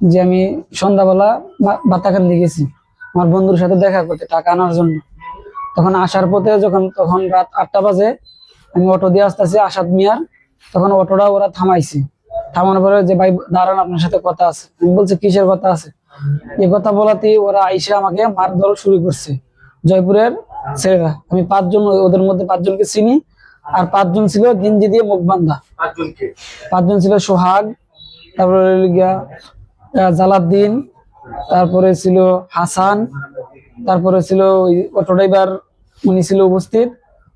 যে আমি সন্ধ্যাবেলা বাতাকান্দি গেছি। আমার বন্ধুর সাথে দেখা করতে টাকা আনার জন্য। তখন আসার পথে যখন তখন রাত আটটা বাজে আমি অটো দিয়ে আসতেছি আসাদ মিয়ার। তখন অটোটা ওরা থামাইছে। থামানোর পরে যে ভাই দাঁড়ান আপনার সাথে কথা আছে। আমি বলছি কিসের কথা আছে? এ কথা বলাতেই ওরা আইসে আমাকে মারধর শুরু করছে। জয়পুরের ছেলেরা। আমি পাঁচজন ওদের মধ্যে পাঁচজনকে চিনি। আর পাঁচজন ছিল গেঞ্জি দিয়ে মুখ বান্ধা। পাঁচজন ছিল সোহাগ তারপরে গিয়া জালাদ্দিন তারপরে ছিল হাসান তারপরে ছিল অটো ড্রাইভার উনি ছিল উপস্থিত।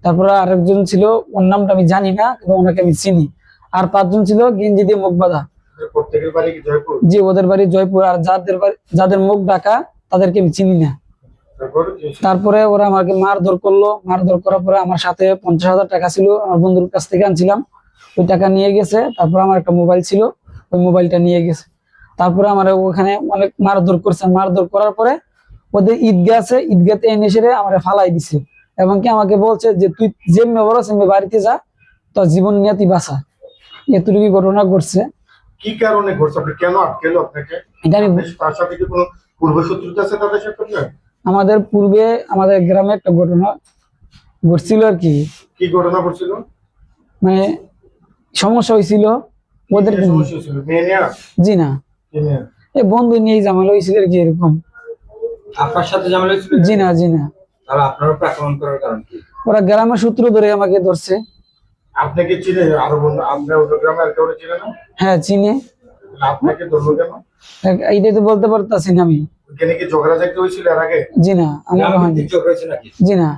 তারপরে আরেকজন ছিল ওর নামটা আমি জানি না কিন্তু ওনাকে আমি চিনি। আর পাঁচজন ছিল গেঞ্জি দিয়ে মুখ বাঁধা। যে ওদের বাড়ি জয়পুর আর যাদের বাড়ি যাদের মুখ ডাকা তাদেরকে আমি চিনি না। তারপরে ওরা আমাকে মারধর করল। মারধর করার পরে আমার সাথে পঞ্চাশ হাজার টাকা ছিল আমার বন্ধুর কাছ থেকে আনছিলাম। ওই টাকা নিয়ে গেছে তারপরে আমার একটা মোবাইল ছিল ওই মোবাইলটা নিয়ে গেছে। তারপরে আমার ওখানে অনেক মারধর করছে। মারধর করার পরে ওদের ঈদগাহ আছে ঈদগাতে এনে সেরে আমার ফালাই দিছে। এবং কি আমাকে বলছে যে তুই যেমনি বড় সেমনি বাড়িতে যা তোর জীবন নিয়ে তুই বাঁচা। এতটুকু ঘটনা ঘটছে। কি কারণে ঘটছে? আপনি কেন আটকেলো আপনাকে? এটা আমি তার সাথে কি কোনো পূর্ব শত্রুতা আছে তাদের সাথে? আমাদের পূর্বে আমাদের গ্রামে একটা ঘটনা ঘটছিল আর কি। কি ঘটনা ঘটছিল? মানে সমস্যা হয়েছিল ওদের জি না। এই বন্ধু নিয়ে ঝামেলা হয়েছিল কি এরকম। আপনার সাথে ঝামেলা হয়েছিল? জি না জি না। তাহলে আপনারও আক্রমণ করার কারণ কি? ওরা গ্রামের সূত্র ধরে আমাকে ধরছে। আপনাকে আরও বন্ধু আপনার গ্রামে আর কেউ না? হ্যাঁ চিনে। আপনাকে ধরলো কেন? এইটাই তো বলতে পারতাছি না আমি। ওইখানে কি ঝগড়া হয়েছিল এর আগে? জি না আমার হয়নি। ঝগড়া হয়েছে নাকি? জি না।